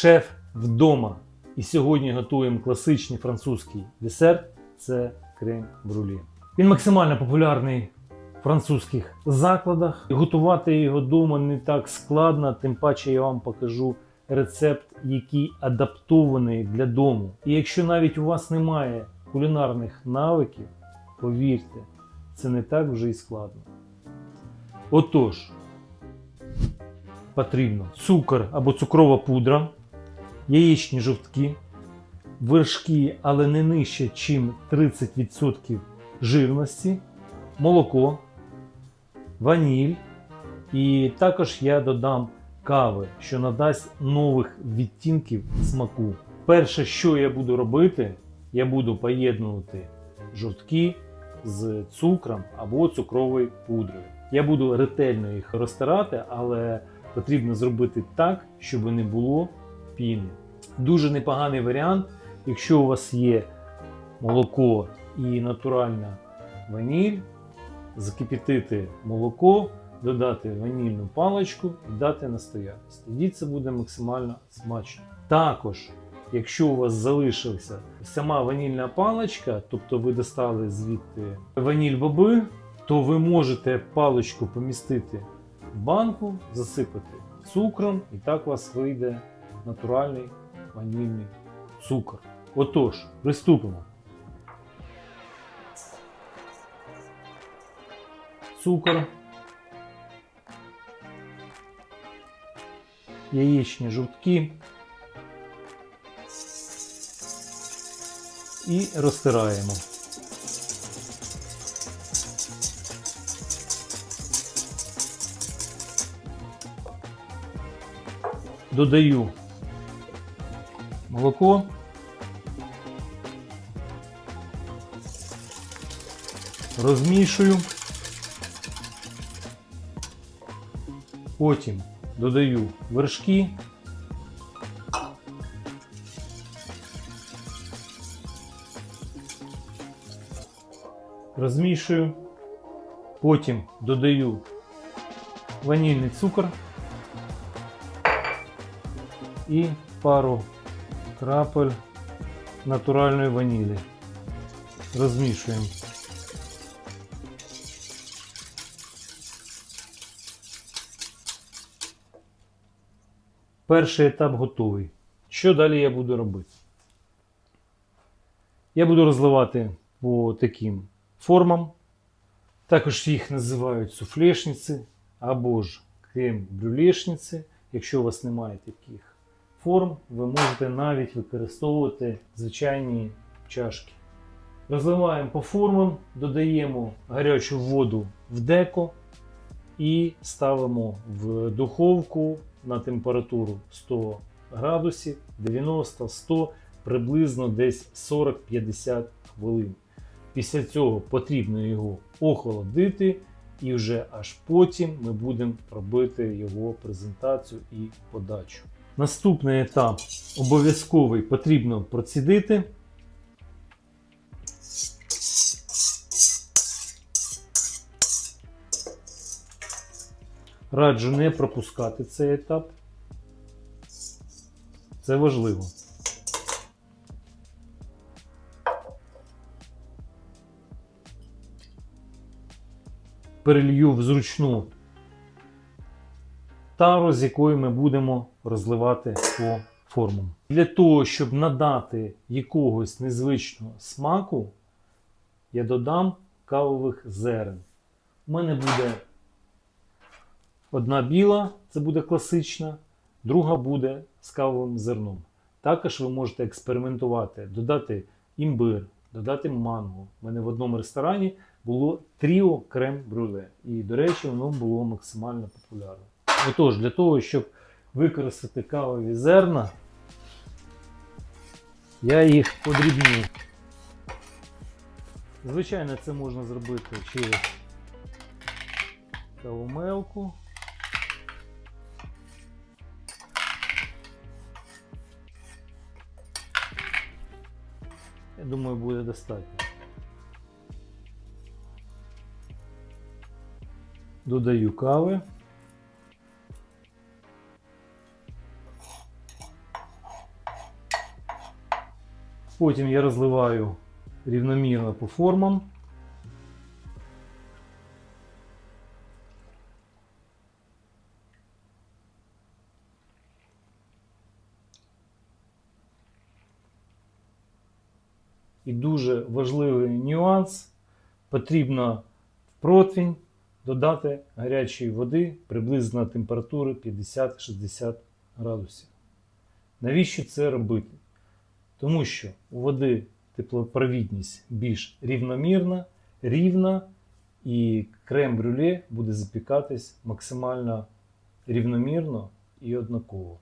Шеф вдома. І сьогодні готуємо класичний французький десерт це крем брулі. Він максимально популярний в французьких закладах. Готувати його вдома не так складно, тим паче я вам покажу рецепт, який адаптований для дому. І якщо навіть у вас немає кулінарних навиків, повірте, це не так вже і складно. Отож, потрібно цукор або цукрова пудра, яєчні жовтки, вершки, але не нижче, чим 30% жирності, молоко, ваніль. І також я додам кави, що надасть нових відтінків смаку. Перше, що я буду робити, я буду поєднувати жовтки з цукром або цукровою пудрою. Я буду ретельно їх розтирати, але потрібно зробити так, щоб не було піни. Дуже непоганий варіант, якщо у вас є молоко і натуральна ваніль, закипятити молоко, додати ванільну паличку і дати настоятися. Тоді це буде максимально смачно. Також, якщо у вас залишилася сама ванільна паличка, тобто ви достали звідти ваніль боби, то ви можете паличку помістити в банку, засипати цукром, і так у вас вийде натуральний ванільний цукор. Отож, приступимо. Цукор, яєчні жовтки і розтираємо. Додаю молоко. Розмішую. Потім додаю вершки. Розмішую. Потім додаю ванільний цукор і пару крапель натуральної ванілі. Розмішуємо. Перший етап готовий. Що далі я буду робити? Я буду розливати по таким формам. Також їх називають суфлешниці або ж крем-брюлешниці. Якщо у вас немає таких форм, ви можете навіть використовувати звичайні чашки. Розливаємо по формам, додаємо гарячу воду в деко і ставимо в духовку на температуру 100 градусів 90-100 приблизно десь 40-50 хвилин. Після цього потрібно його охолодити, і вже аж потім ми будемо робити його презентацію і подачу. Наступний етап обов'язковий потрібно процідити. Раджу не пропускати цей етап. Це важливо. Перелью в зручну тару, з якою ми будемо розливати по формам. Для того, щоб надати якогось незвичного смаку, я додам кавових зерен. У мене буде одна біла, це буде класична, друга буде з кавовим зерном. Також ви можете експериментувати, додати імбир, додати манго. У мене в одному ресторані було тріо крем-брюле. І, до речі, воно було максимально популярне. Отож, для того, щоб використати кавові зерна, я їх подрібню. Звичайно, це можна зробити через кавомелку. Я думаю, буде достатньо. Додаю кави. Потім я розливаю рівномірно по формам. І дуже важливий нюанс. Потрібно в противень додати гарячої води приблизно температури 50-60 градусів. Навіщо це робити? Тому що у води теплопровідність більш рівномірна, рівна, і крем-брюле буде запікатись максимально рівномірно і однаково.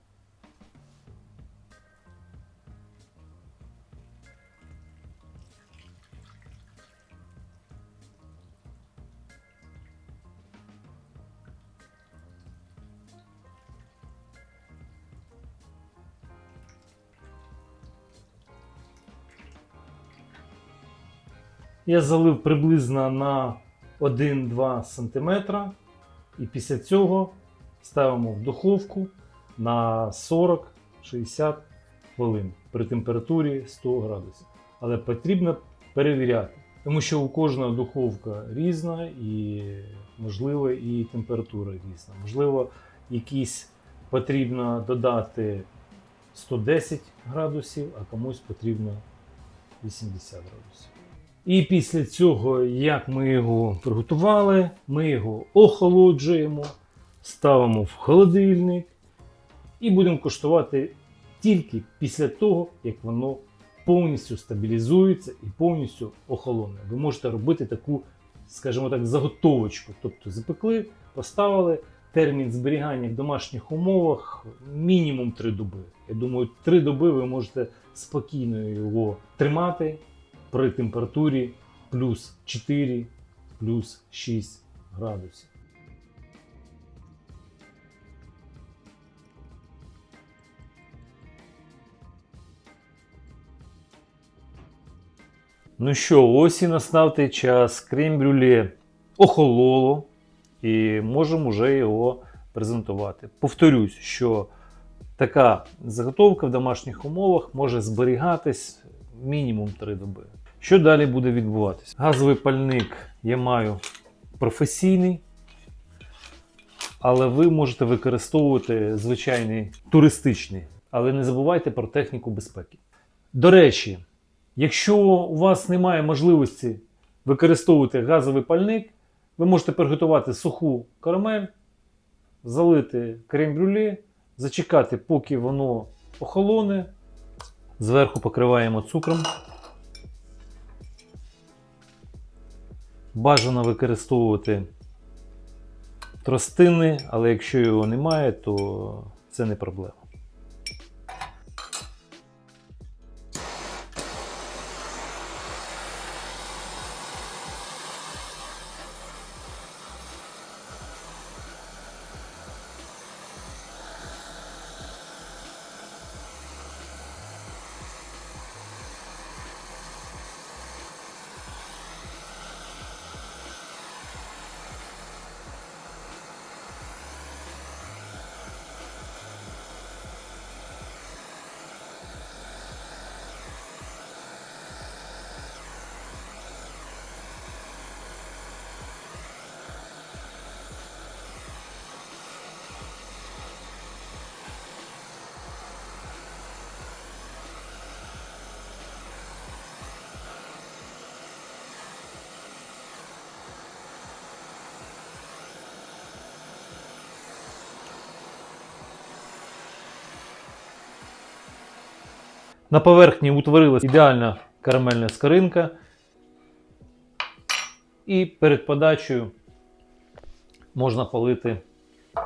Я залив приблизно на 1-2 см. І після цього ставимо в духовку на 40-60 хвилин при температурі 100 градусів. Але потрібно перевіряти, тому що у кожного духовка різна і, можливо, і температура різна. Можливо, якісь потрібно додати 110 градусів, а комусь потрібно 80 градусів. І після цього, як ми його приготували, ми його охолоджуємо, ставимо в холодильник і будемо куштувати тільки після того, як воно повністю стабілізується і повністю охолоне. Ви можете робити таку, скажімо так, заготовочку. Тобто запекли, поставили. Термін зберігання в домашніх умовах мінімум 3 доби. Я думаю, 3 доби ви можете спокійно його тримати при температурі плюс 4, плюс 6 градусів. Ну що, ось і настав той час. Крем-брюле охололо і можемо вже його презентувати. Повторюсь, що така заготовка в домашніх умовах може зберігатись мінімум 3 доби. Що далі буде відбуватися? Газовий пальник я маю професійний, але ви можете використовувати звичайний туристичний. Але не забувайте про техніку безпеки. До речі, якщо у вас немає можливості використовувати газовий пальник, ви можете приготувати суху карамель, залити крем-брюле, зачекати, поки воно охолоне. Зверху покриваємо цукром. Бажано використовувати тростини, але якщо його немає, то це не проблема. На поверхні утворилась ідеальна карамельна скоринка. І перед подачею можна полити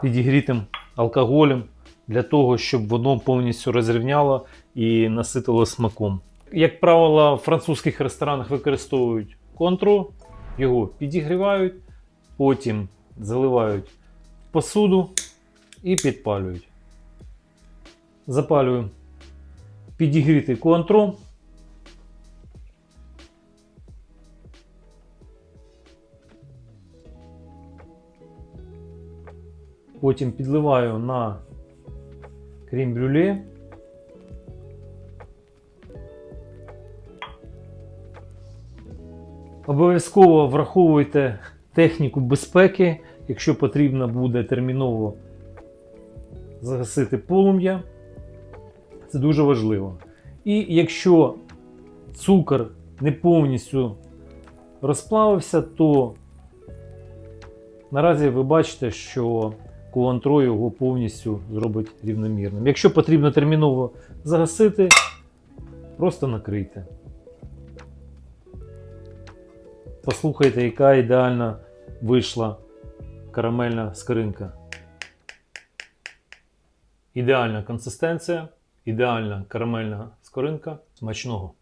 підігрітим алкоголем для того, щоб воно повністю розрівняло і наситило смаком. Як правило, в французьких ресторанах використовують контру, його підігрівають, потім заливають в посуду і підпалюють. Запалюю підігріти контру. Потім підливаю на крім брюле. Обов'язково враховуйте техніку безпеки, якщо потрібно буде терміново загасити полум'я. Це дуже важливо. І якщо цукор не повністю розплавився, то наразі ви бачите, що кулантро його повністю зробить рівномірним. Якщо потрібно терміново загасити, просто накрийте. Послухайте, яка ідеальна вийшла карамельна скоринка. Ідеальна консистенція, ідеальна карамельна скоринка. Смачного.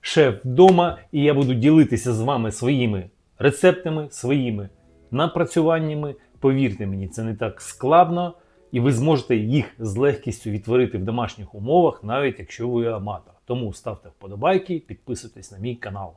Шеф вдома, і я буду ділитися з вами своїми рецептами, своїми напрацюваннями. Повірте мені, це не так складно, і ви зможете їх з легкістю відтворити в домашніх умовах, навіть якщо ви аматор. Тому ставте вподобайки, підписуйтесь на мій канал.